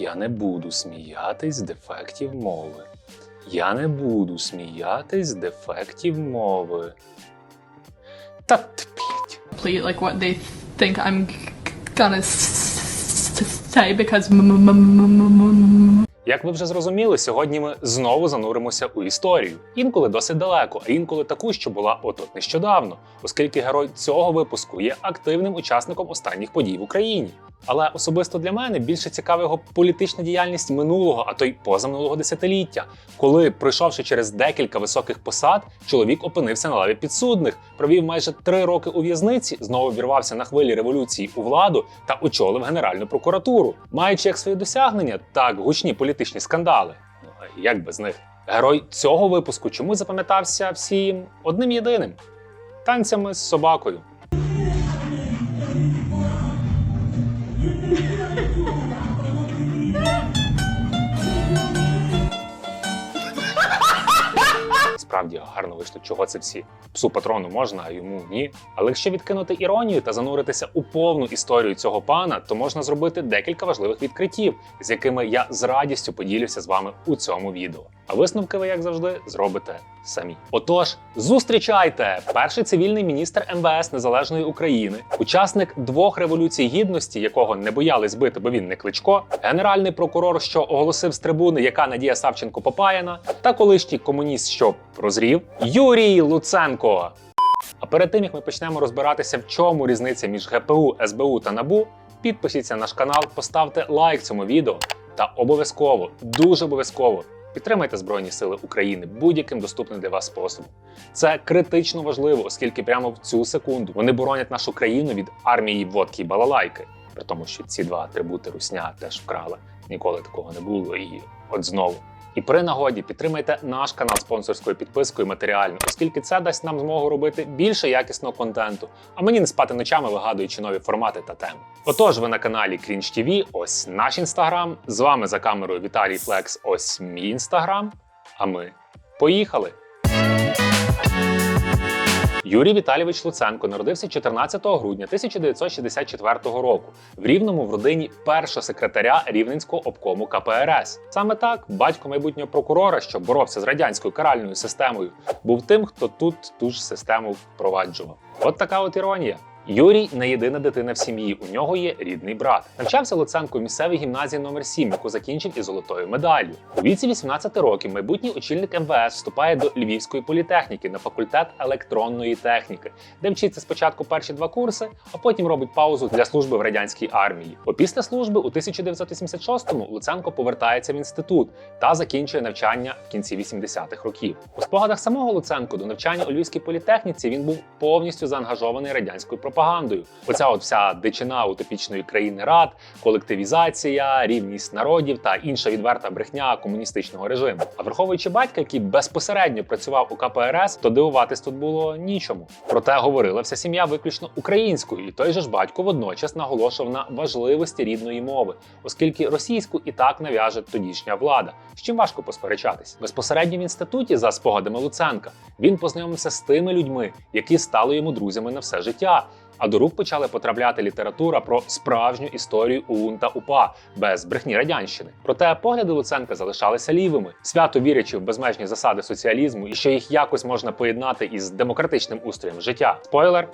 Я не буду сміятись з дефектів мови. Я не буду сміятись з дефектів мови. Та блядь. like what they think I'm gonna say because Як ви вже зрозуміли, сьогодні ми знову зануримося у історію. Інколи досить далеко, а інколи таку, що була от-от нещодавно, оскільки герой цього випуску є активним учасником останніх подій в Україні. Але особисто для мене більше цікава його політична діяльність минулого, а то й позаминулого десятиліття, коли, пройшовши через декілька високих посад, чоловік опинився на лаві підсудних, провів майже три роки у в'язниці, знову вірвався на хвилі революції у владу та очолив Генеральну прокуратуру, маючи як свої досягнення так гучні політичні скандали. Ну як без них? Герой цього випуску чомусь запам'ятався всім одним єдиним танцями з собакою. Справді гарно вийшло, чого це всі. Псу патрону можна, а йому ні. Але якщо відкинути іронію та зануритися у повну історію цього пана, то можна зробити декілька важливих відкриттів, з якими я з радістю поділюся з вами у цьому відео. А висновки ви, як завжди, зробите самі. Отож, зустрічайте! Перший цивільний міністр МВС Незалежної України, учасник двох революцій гідності, якого не боялись бити, бо він не кличко, генеральний прокурор, що оголосив з трибуни, яка Надія Савченко Попаяна, та колишній комуніст, що прозрів, Юрій Луценко. А перед тим як ми почнемо розбиратися, в чому різниця між ГПУ, СБУ та НАБУ, підпишіться на наш канал, поставте лайк цьому відео та обов'язково, дуже обов'язково підтримайте Збройні Сили України будь-яким доступним для вас способом. Це критично важливо, оскільки прямо в цю секунду вони боронять нашу країну від армії водки і балалайки. При тому, що ці два атрибути русня теж вкрала. Ніколи такого не було. І от знову. І при нагоді підтримайте наш канал спонсорською підпискою матеріально, оскільки це дасть нам змогу робити більше якісного контенту, а мені не спати ночами вигадуючи нові формати та теми. Отож, ви на каналі Cringe TV, ось наш інстаграм. З вами за камерою Віталій Флекс, ось мій інстаграм. А ми поїхали! Юрій Віталійович Луценко народився 14 грудня 1964 року в Рівному в родині першого секретаря Рівненського обкому КПРС. Саме так батько майбутнього прокурора, що боровся з радянською каральною системою, був тим, хто тут ту ж систему впроваджував. От така от іронія. Юрій не єдина дитина в сім'ї. У нього є рідний брат. Навчався Луценко в місцевій гімназії номер 7 яку закінчив із золотою медаллю. У віці 18 років майбутній очільник МВС вступає до Львівської політехніки на факультет електронної техніки, де вчиться спочатку перші два курси, а потім робить паузу для служби в радянській армії. Опісля служби у 1986-му Луценко повертається в інститут та закінчує навчання в кінці 80-х років. У спогадах самого Луценко до навчання у Львівській політехніці він був повністю заангажований радянською пропагандою. Оця от вся дичина утопічної країни рад, колективізація, рівність народів та інша відверта брехня комуністичного режиму. А враховуючи батька, який безпосередньо працював у КПРС, то дивуватись тут було нічому. Проте говорила вся сім'я виключно українською, і той же ж батько водночас наголошував на важливості рідної мови, оскільки російську і так нав'яже тодішня влада, з чим важко посперечатись. Безпосередньо в інституті, за спогадами Луценка, він познайомився з тими людьми, які стали йому друзями на все життя. А до рук почали потрапляти література про справжню історію УУН та УПА без брехні радянщини. Проте погляди Луценка залишалися лівими, свято вірячи в безмежні засади соціалізму і що їх якось можна поєднати із демократичним устроєм життя. Спойлер.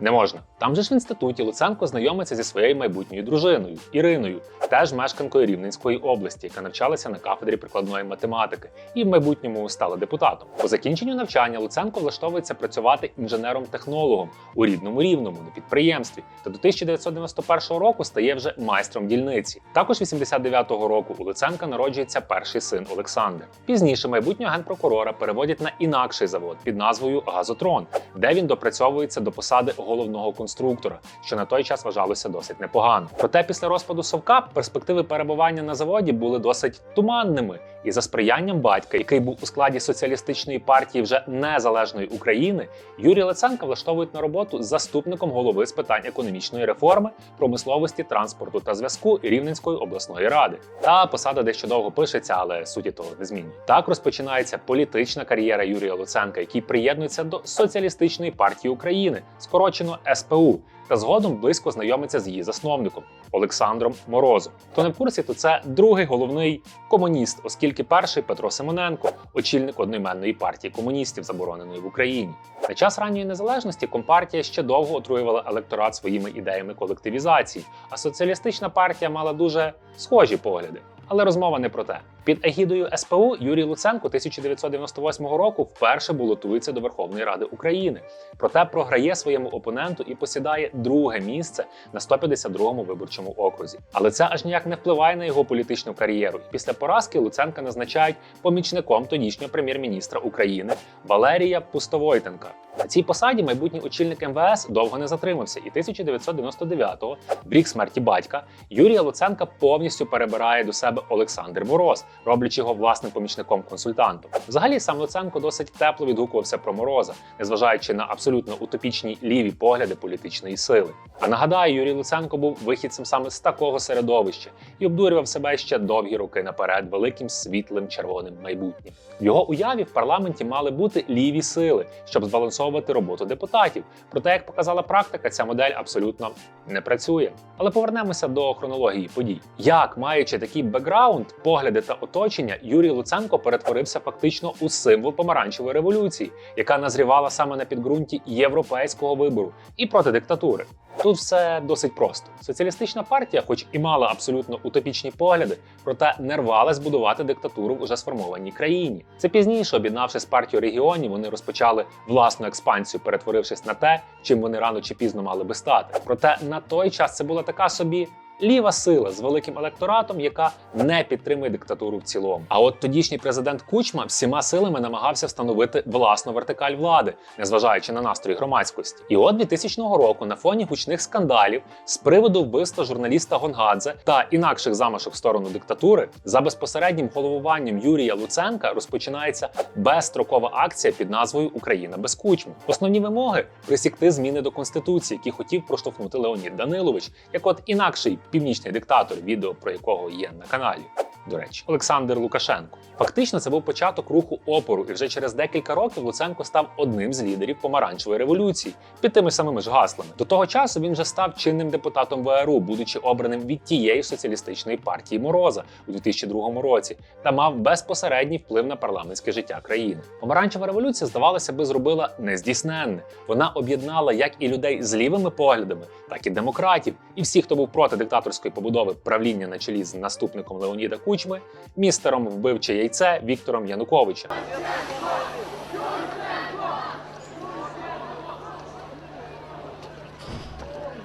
Не можна. Там же ж в інституті Луценко знайомиться зі своєю майбутньою дружиною Іриною, теж мешканкою Рівненської області, яка навчалася на кафедрі прикладної математики і в майбутньому стала депутатом. По закінченню навчання Луценко влаштовується працювати інженером-технологом у рідному рівному на підприємстві. Та до 1991 року стає вже майстром дільниці. Також 89-го року у Луценка народжується перший син Олександр. Пізніше майбутнього генпрокурора переводять на інакший завод під назвою Газотрон, де він допрацьовується до посади головного конструктора, що на той час вважалося досить непогано. Проте після розпаду Совка перспективи перебування на заводі були досить туманними, і за сприянням батька, який був у складі соціалістичної партії вже незалежної України, Юрія Луценка влаштовують на роботу заступником голови з питань економічної реформи, промисловості, транспорту та зв'язку Рівненської обласної ради. Та посада дещо довго пишеться, але суті того не змінює. Так розпочинається політична кар'єра Юрія Луценка, який приєднується до соціалістичної партії України, скорочено СПУ. та згодом близько знайомиться з її засновником Олександром Морозом. Хто не в курсі, то це другий головний комуніст, оскільки перший Петро Симоненко, очільник одноіменної партії комуністів, забороненої в Україні. На час ранньої незалежності компартія ще довго отруювала електорат своїми ідеями колективізації, а соціалістична партія мала дуже схожі погляди. Але розмова не про те. Під егідою СПУ Юрій Луценко 1998 року вперше балотується до Верховної Ради України. Проте програє своєму опоненту і посідає друге місце на 152-му виборчому окрузі. Але це аж ніяк не впливає на його політичну кар'єру. І після поразки Луценка назначають помічником тодішнього прем'єр-міністра України Валерія Пустовойтенка. На цій посаді майбутній очільник МВС довго не затримався, і 1999-го, в рік смерті батька, Юрія Луценка повністю перебирає до себе Олександр Мороз, роблячи його власним помічником-консультантом. Взагалі, сам Луценко досить тепло відгукувався про Мороза, незважаючи на абсолютно утопічні ліві погляди політичної сили. А нагадаю, Юрій Луценко був вихідцем саме з такого середовища і обдурював себе ще довгі роки наперед великим світлим червоним майбутнім. В його уяві в парламенті мали бути ліві сили, щоб збалансовувати роботу депутатів. Проте, як показала практика, ця модель абсолютно не працює. Але повернемося до хронології подій. Як, маючи такий бекграунд, погляди та оточення, Юрій Луценко перетворився фактично у символ помаранчевої революції, яка назрівала саме на підґрунті європейського вибору і проти диктатури. Тут все досить просто. Соціалістична партія, хоч і мала абсолютно утопічні погляди, проте не рвалась будувати диктатуру в уже сформованій країні. Це пізніше, об'єднавшись з партією регіонів, вони розпочали власну експансію, перетворившись на те, чим вони рано чи пізно мали би стати. Проте на той час це була така собі. Ліва сила з великим електоратом, яка не підтримує диктатуру в цілому. А от тодішній президент Кучма всіма силами намагався встановити власну вертикаль влади, незважаючи на настрої громадськості. І от 2000 року на фоні гучних скандалів з приводу вбивства журналіста Гонгадзе та інакших замашок в сторону диктатури за безпосереднім головуванням Юрія Луценка розпочинається безстрокова акція під назвою Україна без кучми. Основні вимоги присікти зміни до конституції, які хотів проштовхнути Леонід Данилович, як от інакший північний диктатор, відео про якого є на каналі. До речі, Олександр Лукашенко. Фактично, це був початок руху опору, і вже через декілька років Луценко став одним з лідерів помаранчевої революції під тими самими ж гаслами. До того часу він вже став чинним депутатом ВРУ, будучи обраним від тієї соціалістичної партії Мороза у 2002 році, та мав безпосередній вплив на парламентське життя країни. Помаранчева революція, здавалося би, зробила нездійсненне. Вона об'єднала як і людей з лівими поглядами, так і демократів, і всіх, хто був проти диктаторської побудови правління на чолі з наступником Леоніда Кучми, містером вбивче яйце Віктором Януковичем.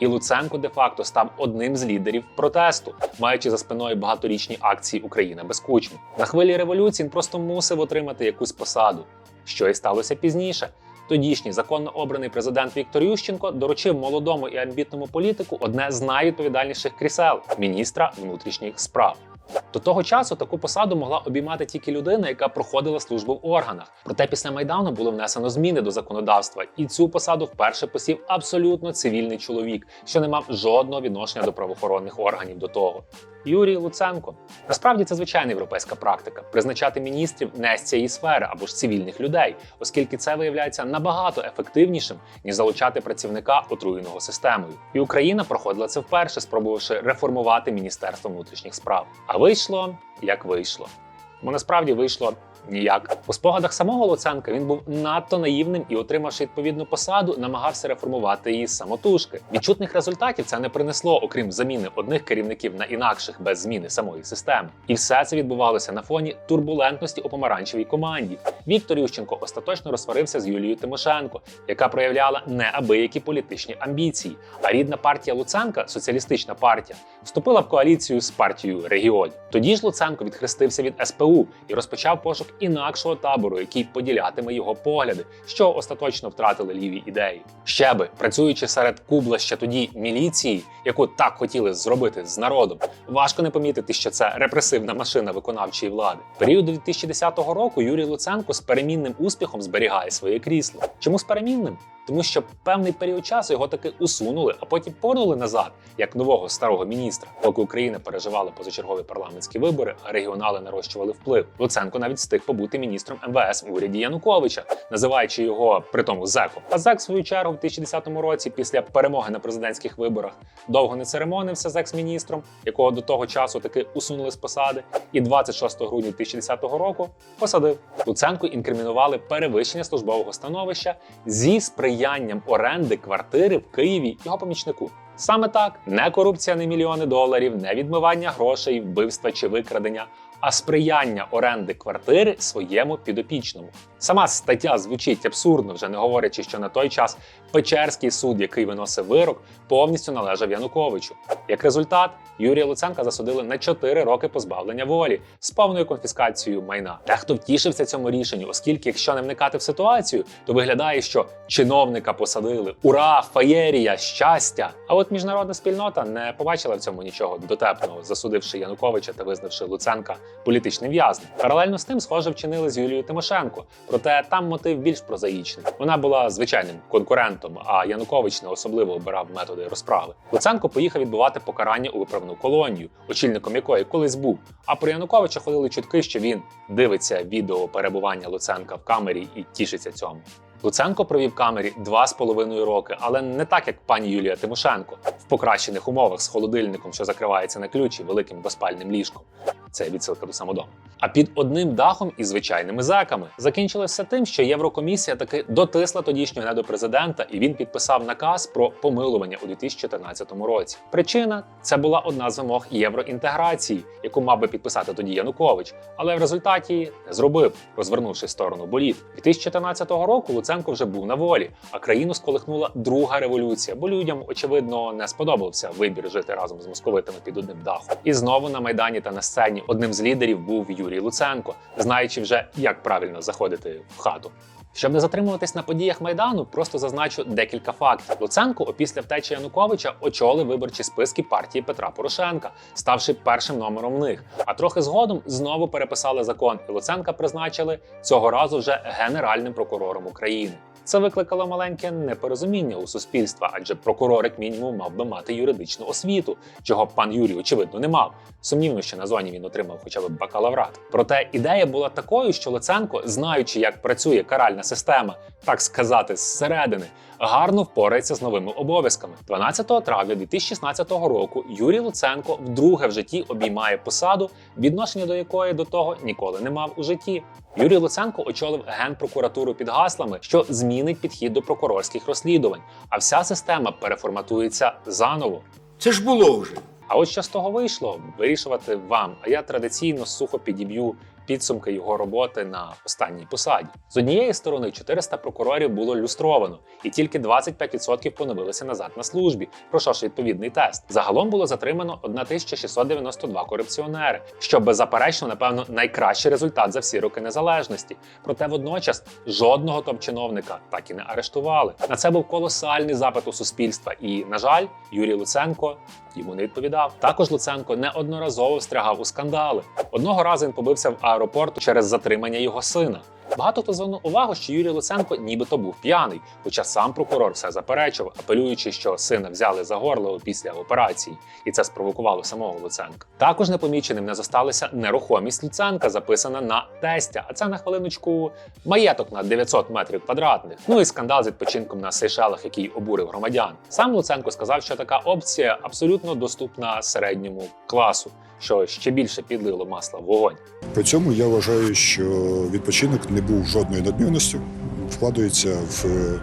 І Луценко де-факто став одним з лідерів протесту, маючи за спиною багаторічні акції Україна без кучми. На хвилі революції він просто мусив отримати якусь посаду, що і сталося пізніше. Тодішній законно обраний президент Віктор Ющенко доручив молодому і амбітному політику одне з найвідповідальніших крісел міністра внутрішніх справ. До того часу таку посаду могла обіймати тільки людина, яка проходила службу в органах. Проте після майдану було внесено зміни до законодавства, і цю посаду вперше посів абсолютно цивільний чоловік, що не мав жодного відношення до правоохоронних органів до того. Юрій Луценко. Насправді це звичайна європейська практика призначати міністрів не з цієї сфери або ж цивільних людей, оскільки це виявляється набагато ефективнішим ніж залучати працівника отруєного системою. І Україна проходила це вперше, спробувавши реформувати Міністерство внутрішніх справ. А вийшло як вийшло. Бо насправді вийшло ніяк. У спогадах самого Луценка він був надто наївним і, отримавши відповідну посаду, намагався реформувати її самотужки. Відчутних результатів це не принесло, окрім заміни одних керівників на інакших без зміни самої системи. І все це відбувалося на фоні турбулентності у помаранчевій команді. Віктор Ющенко остаточно розсварився з Юлією Тимошенко, яка проявляла неабиякі політичні амбіції. А рідна партія Луценка, соціалістична партія, вступила в коаліцію з партією регіонів. Тоді ж Луценко відхрестився від СПУ і розпочав пошук інакшого табору, який поділятиме його погляди, що остаточно втратили ліві ідеї. Ще би, працюючи серед кубла ще тоді міліції, яку так хотіли зробити з народом, важко не помітити, що це репресивна машина виконавчої влади. Період 2010 року Юрій Луценко з перемінним успіхом зберігає своє крісло. Чому з перемінним? Тому що певний період часу його таки усунули, а потім повернули назад як нового старого міністра. Поки Україна переживала позачергові парламентські вибори, а регіонали нарощували вплив. Луценко навіть встиг побути міністром МВС в уряді Януковича, називаючи його при тому зеком. А зек, в свою чергу, в 2010 році, після перемоги на президентських виборах, довго не церемонився з екс-міністром, якого до того часу таки усунули з посади, і 26 грудня 2010 року посадив. Луценку інкримінували перевищення службового становища зі сприянням оренди квартири в Києві його помічнику. Саме так не корупція, не мільйони доларів, не відмивання грошей, вбивства чи викрадення, а сприяння оренди квартири своєму підопічному. Сама стаття звучить абсурдно, вже не говорячи, що на той час Печерський суд, який виносив вирок, повністю належав Януковичу. Як результат, Юрія Луценка засудили на 4 роки позбавлення волі з повною конфіскацією майна. Дехто втішився цьому рішенню, оскільки, якщо не вникати в ситуацію, то виглядає, що чиновника посадили. Ура, фаєрія, щастя! А от міжнародна спільнота не побачила в цьому нічого дотепного, засудивши Януковича та визнавши Луценка політичним в'язнем. Паралельно з тим, схоже, вчинили з Юлією Тимошенко. Проте там мотив більш прозаїчний. Вона була звичайним конкурентом, а Янукович не особливо обирав методи розправи. Луценко поїхав відбувати покарання у виправну колонію, очільником якої колись був. А про Януковича ходили чутки, що він дивиться відео перебування Луценка в камері і тішиться цьому. Луценко провів камері два з половиною роки, але не так, як пані Юлія Тимошенко, в покращених умовах з холодильником, що закривається на ключ і великим безпальним ліжком. Це відсилка до самодому. А під одним дахом і звичайними зеками закінчилося тим, що Єврокомісія таки дотисла тодішнього недопрезидента, і він підписав наказ про помилування у 2014 році. Причина це була одна з вимог євроінтеграції, яку мав би підписати тоді Янукович, але в результаті не зробив, розвернувши сторону боліт. 2014 року Луценко вже був на волі, а країну сколихнула друга революція, бо людям очевидно не сподобався вибір жити разом з московитами під одним дахом. І знову на майдані та на сцені одним з лідерів був Юрій Луценко, знаючи вже як правильно заходити в хату. Щоб не затримуватись на подіях майдану, просто зазначу декілька фактів. Луценко опісля втечі Януковича очолив виборчі списки партії Петра Порошенка, ставши першим номером в них. А трохи згодом знову переписали закон, і Луценка призначили цього разу вже генеральним прокурором України. Це викликало маленьке непорозуміння у суспільства, адже прокурор, як мінімум, мав би мати юридичну освіту, чого пан Юрій, очевидно, не мав. Сумнівно, що на зоні він отримав хоча б бакалаврат. Проте ідея була такою, що Луценко, знаючи, як працює каральна система, так сказати, зсередини, гарно впорається з новими обов'язками. 12 травня 2016 року Юрій Луценко вдруге в житті обіймає посаду, відношення до якої до того ніколи не мав у житті. Юрій Луценко очолив генпрокуратуру під гаслами, що змінить підхід до прокурорських розслідувань, а вся система переформатується заново. Це ж було вже. А от що з того вийшло, вирішувати вам. А я традиційно сухо підіб'ю підсумки його роботи на останній посаді. З однієї сторони, 400 прокурорів було люстровано, і тільки 25% поновилися назад на службі, пройшовши відповідний тест. Загалом було затримано 1692 корупціонери, що беззаперечно, напевно, найкращий результат за всі роки незалежності. Проте водночас жодного топ-чиновника так і не арештували. На це був колосальний запит у суспільства, і, на жаль, Юрій Луценко йому не відповідав. Також Луценко неодноразово встрягав у скандали. Одного разу він побився в аеропорту через затримання його сина. Багато хто звернув увагу, що Юрій Луценко нібито був п'яний, хоча сам прокурор все заперечував, апелюючи, що сина взяли за горло після операції, і це спровокувало самого Луценка. Також непоміченим не зосталася нерухомість Луценка, записана на тестя. А це на хвилиночку маєток на 900 метрів квадратних. Ну і скандал з відпочинком на Сейшелах, який обурив громадян. Сам Луценко сказав, що така опція абсолютно доступна середньому класу, що ще більше підлило масла в вогонь. При цьому я вважаю, що відпочинок не був жодною надмірністю, вкладається в е,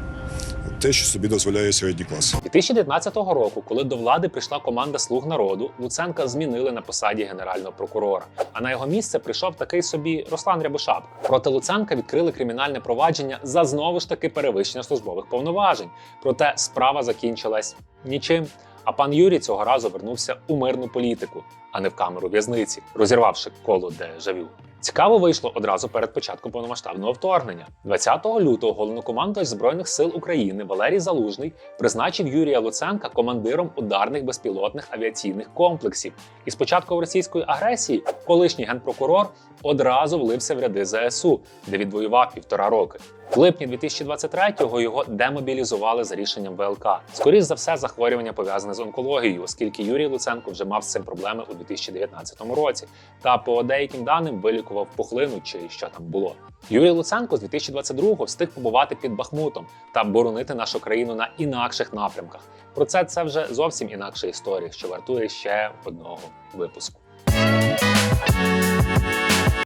те, що собі дозволяє середній клас. 2019 року, коли до влади прийшла команда Слуг народу, Луценка змінили на посаді генерального прокурора. А на його місце прийшов такий собі Руслан Рябошапка. Проти Луценка відкрили кримінальне провадження за знову ж таки перевищення службових повноважень. Проте справа закінчилась нічим. А пан Юрій цього разу вернувся у мирну політику. А не в камеру в'язниці, розірвавши коло дежавю. Цікаво вийшло одразу перед початком повномасштабного вторгнення. 20 лютого головнокомандувач збройних сил України Валерій Залужний призначив Юрія Луценка командиром ударних безпілотних авіаційних комплексів. І з початком російської агресії колишній генпрокурор одразу влився в ряди ЗСУ, де відвоював півтора роки. В липні 2023-го його демобілізували за рішенням ВЛК. Скоріш за все, захворювання пов'язане з онкологією, оскільки Юрій Луценко вже мав з цим проблеми у 2019 році. Та по деяким даним вилікував пухлину чи що там було. Юрій Луценко з 2022-го встиг побувати під Бахмутом та боронити нашу країну на інакших напрямках. Про це це вже зовсім інакша історія, що вартує ще одного випуску.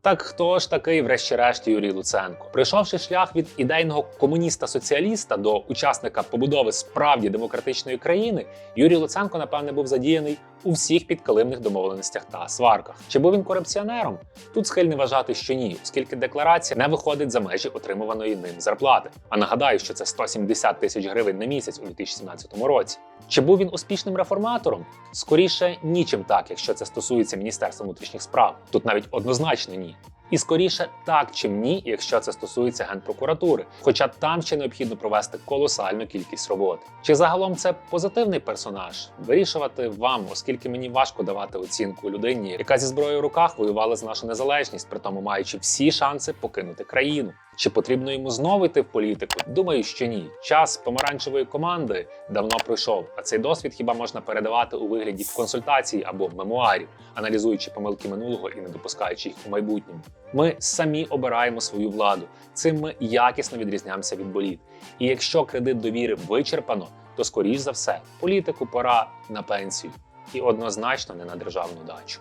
Так хто ж такий, врешті-решт, Юрій Луценко? Пройшовши шлях від ідейного комуніста-соціаліста до учасника побудови справді демократичної країни, Юрій Луценко, напевне, був задіяний у всіх підкалимних домовленостях та сварках. Чи був він корупціонером? Тут схильний вважати, що ні, оскільки декларація не виходить за межі отримуваної ним зарплати. А нагадаю, що це 170 тисяч гривень на місяць у 2017 році. Чи був він успішним реформатором? Скоріше нічим так, якщо це стосується Міністерства внутрішніх справ. Тут навіть однозначно ні. І скоріше так, чим ні, якщо це стосується генпрокуратури, хоча там ще необхідно провести колосальну кількість роботи. Чи загалом це позитивний персонаж? Вирішувати вам, оскільки мені важко давати оцінку людині, яка зі зброєю в руках воювала за нашу незалежність, при тому маючи всі шанси покинути країну. Чи потрібно йому знову йти в політику? Думаю, що ні. Час помаранчевої команди давно пройшов, а цей досвід хіба можна передавати у вигляді консультацій або мемуарів, аналізуючи помилки минулого і не допускаючи їх у майбутньому. Ми самі обираємо свою владу. Цим ми якісно відрізняємося від боліт. І якщо кредит довіри вичерпано, то скоріш за все політику пора на пенсію і однозначно не на державну дачу.